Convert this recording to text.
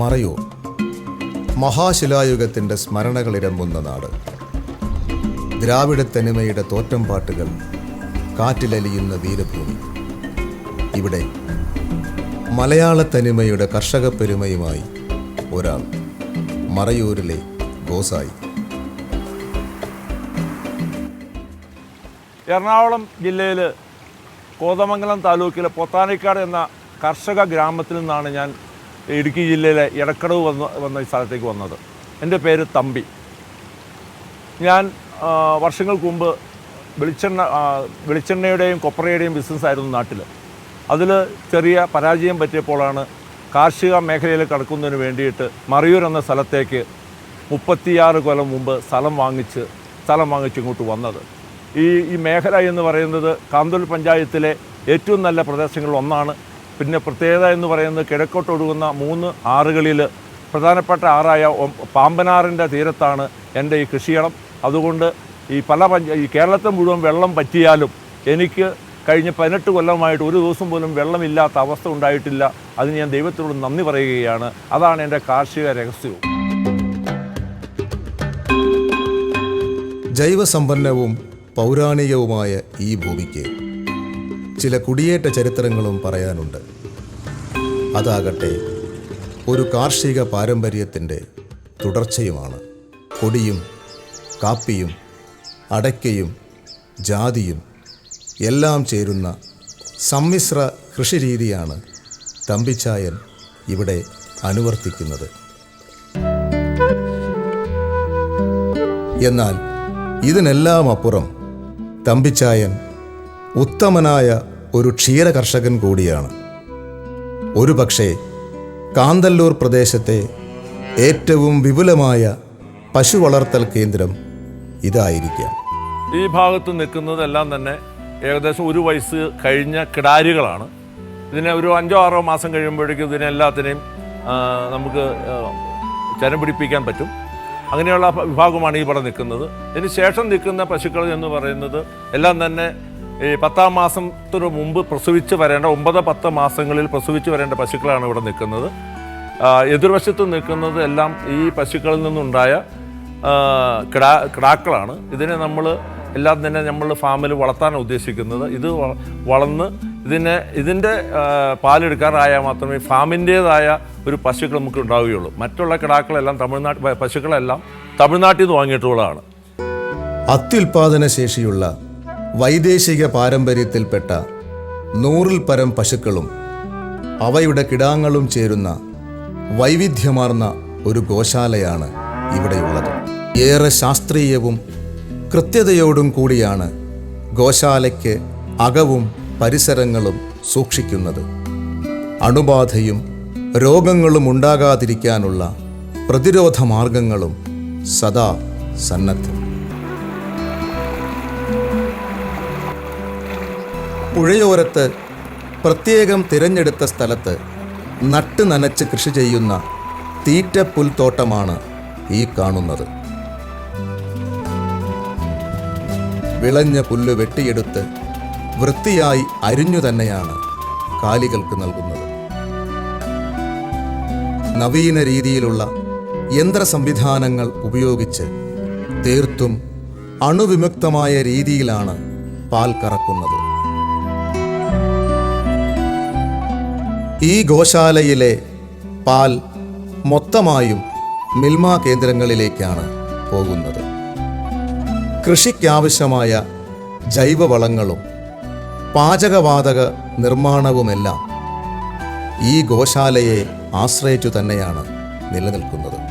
മറയൂർ മഹാശിലായുഗത്തിന്റെ സ്മരണകൾ ഇരമ്പുന്ന നാട്. ദ്രാവിഡത്തനിമയുടെ തോറ്റം പാട്ടുകൾ കാറ്റിലലിയുന്ന വീരഭൂമി. ഇവിടെ മലയാള തനിമയുടെ കർഷക പെരുമയുമായി ഒരാൾ മറയൂരിലെ ഗോസായി. എറണാകുളം ജില്ലയിൽ കോതമംഗലം താലൂക്കിലെ പൊത്താനിക്കാട് എന്ന കർഷക ഗ്രാമത്തിൽ നിന്നാണ് ഞാൻ ഇടുക്കി ജില്ലയിലെ എടക്കടവ് വന്ന വന്ന സ്ഥലത്തേക്ക് വന്നത്. എന്റെ പേര് തമ്പി. ഞാൻ വർഷങ്ങൾക്ക് മുമ്പ് വെളിച്ചെണ്ണ വെളിച്ചെണ്ണയുടെയും കൊപ്രയുടെയും ബിസിനസ്സായിരുന്നു നാട്ടിൽ. അതിൽ ചെറിയ പരാജയം പറ്റിയപ്പോഴാണ് കാർഷിക മേഖലയിൽ കടക്കുന്നതിന് വേണ്ടിയിട്ട് മറയൂർ എന്ന സ്ഥലത്തേക്ക് മുപ്പത്തിയാറ് കൊല്ലം മുമ്പ് സ്ഥലം വാങ്ങിച്ച് സ്ഥലം വാങ്ങിച്ച് ഇങ്ങോട്ട് വന്നത്. ഈ ഈ മേഖല എന്ന് പറയുന്നത് കാന്തൂർ പഞ്ചായത്തിലെ ഏറ്റവും നല്ല പ്രദേശങ്ങളിൽ ഒന്നാണ്. പിന്നെ പ്രത്യേകത എന്ന് പറയുന്നത് കിഴക്കോട്ടൊഴുകുന്ന മൂന്ന് ആറുകളിൽ പ്രധാനപ്പെട്ട ആറായ പാമ്പനാറിന്റെ തീരത്താണ് എന്റെ ഈ കൃഷിയിടം. അതുകൊണ്ട് ഈ പല പഞ്ച ഈ കേരളത്തെ മുഴുവൻ വെള്ളം പറ്റിയാലും എനിക്ക് കഴിഞ്ഞ പതിനെട്ട് കൊല്ലമായിട്ട് ഒരു ദിവസം പോലും വെള്ളമില്ലാത്ത അവസ്ഥ ഉണ്ടായിട്ടില്ല. അതിന് ഞാൻ ദൈവത്തോട് നന്ദി പറയുകയാണ്. അതാണ് എന്റെ കാർഷിക രഹസ്യവും. ജൈവസമ്പന്നവും പൗരാണികവുമായ ഈ ഭൂമിക്ക് ചില കുടിയേറ്റ ചരിത്രങ്ങളും പറയാനുണ്ട്. അതാകട്ടെ ഒരു കാർഷിക പാരമ്പര്യത്തിന്റെ തുടർച്ചയുമാണ്. കൊടിയും കാപ്പിയും അടയ്ക്കയും ജാതിയും എല്ലാം ചേരുന്ന സമ്മിശ്ര കൃഷിരീതിയാണ് തമ്പിച്ചായൻ ഇവിടെ അനുവർത്തിക്കുന്നത്. എന്നാൽ ഇതിനെല്ലാം അപ്പുറം തമ്പിച്ചായൻ ഉത്തമനായ ഒരു ക്ഷീര കർഷകൻ കൂടിയാണ്. ഒരു പക്ഷേ കാന്തല്ലൂർ പ്രദേശത്തെ ഏറ്റവും വിപുലമായ പശു വളർത്തൽ കേന്ദ്രം ഇതായിരിക്കാം. ഈ ഭാഗത്ത് നിൽക്കുന്നതെല്ലാം തന്നെ ഏകദേശം ഒരു വയസ്സ് കഴിഞ്ഞ കിടാരികളാണ്. ഇതിനെ ഒരു അഞ്ചോ ആറോ മാസം കഴിയുമ്പോഴേക്കും ഇതിനെല്ലാത്തിനെയും നമുക്ക് ചരം പിടിപ്പിക്കാൻ പറ്റും. അങ്ങനെയുള്ള വിഭാഗമാണ് ഈ ഇവിടെ നിൽക്കുന്നത്. ഇതിന് ശേഷം നിൽക്കുന്ന പശുക്കൾ എന്ന് പറയുന്നത് എല്ലാം തന്നെ ഈ പത്താം മാസത്തിന് മുമ്പ് പ്രസവിച്ച് വരേണ്ട ഒമ്പത് പത്ത് മാസങ്ങളിൽ പ്രസവിച്ച് വരേണ്ട പശുക്കളാണ് ഇവിടെ നിൽക്കുന്നത്. എതിർവശത്ത് നിൽക്കുന്നത് എല്ലാം ഈ പശുക്കളിൽ നിന്നുണ്ടായ കിടാ കിടാക്കളാണ്. ഇതിനെ നമ്മൾ എല്ലാം തന്നെ നമ്മൾ ഫാമിൽ വളർത്താൻ ഉദ്ദേശിക്കുന്നത്. ഇത് വളർന്ന് ഇതിനെ ഇതിന്റെ പാലെടുക്കാറായാൽ മാത്രമേ ഫാമിന്റേതായ ഒരു പശുക്കൾ നമുക്ക് ഉണ്ടാവുകയുള്ളൂ. മറ്റുള്ള കിടാക്കളെല്ലാം തമിഴ്നാട് പശുക്കളെല്ലാം തമിഴ്നാട്ടിൽ നിന്ന് വാങ്ങിയിട്ടുള്ളതാണ്. അത്യുൽപാദന ശേഷിയുള്ള വൈദേശിക പാരമ്പര്യത്തിൽപ്പെട്ട നൂറിൽ പരം പശുക്കളും അവയുടെ കിടാങ്ങളും ചേരുന്ന വൈവിധ്യമാർന്ന ഒരു ഗോശാലയാണ് ഇവിടെയുള്ളത്. ഏറെ ശാസ്ത്രീയവും കൃത്യതയോടും കൂടിയാണ് ഗോശാലയ്ക്ക് അകവും പരിസരങ്ങളും സൂക്ഷിക്കുന്നത്. അണുബാധയും രോഗങ്ങളും ഉണ്ടാകാതിരിക്കാനുള്ള പ്രതിരോധ മാർഗങ്ങളും സദാ സന്നദ്ധം. പുഴയോരത്ത് പ്രത്യേകം തിരഞ്ഞെടുത്ത സ്ഥലത്ത് നട്ട് നനച്ച് കൃഷി ചെയ്യുന്ന തീറ്റ പുൽത്തോട്ടമാണ് ഈ കാണുന്നത്. വിളഞ്ഞ പുല്ല് വെട്ടിയെടുത്ത് വൃത്തിയായി അരിഞ്ഞു തന്നെയാണ് കാലികൾക്ക് നൽകുന്നത്. നവീന രീതിയിലുള്ള യന്ത്ര സംവിധാനങ്ങൾ ഉപയോഗിച്ച് തീർത്തും അണുവിമുക്തമായ രീതിയിലാണ് പാൽ കറക്കുന്നത്. ഈ ഗോശാലയിലെ പാൽ മൊത്തമായും മിൽമ കേന്ദ്രങ്ങളിലേക്കാണ് പോകുന്നത്. കൃഷിക്കാവശ്യമായ ജൈവവളങ്ങളും പാചകവാതക നിർമ്മാണവുമെല്ലാം ഈ ഗോശാലയെ ആശ്രയിച്ചു തന്നെയാണ് നിലനിൽക്കുന്നത്.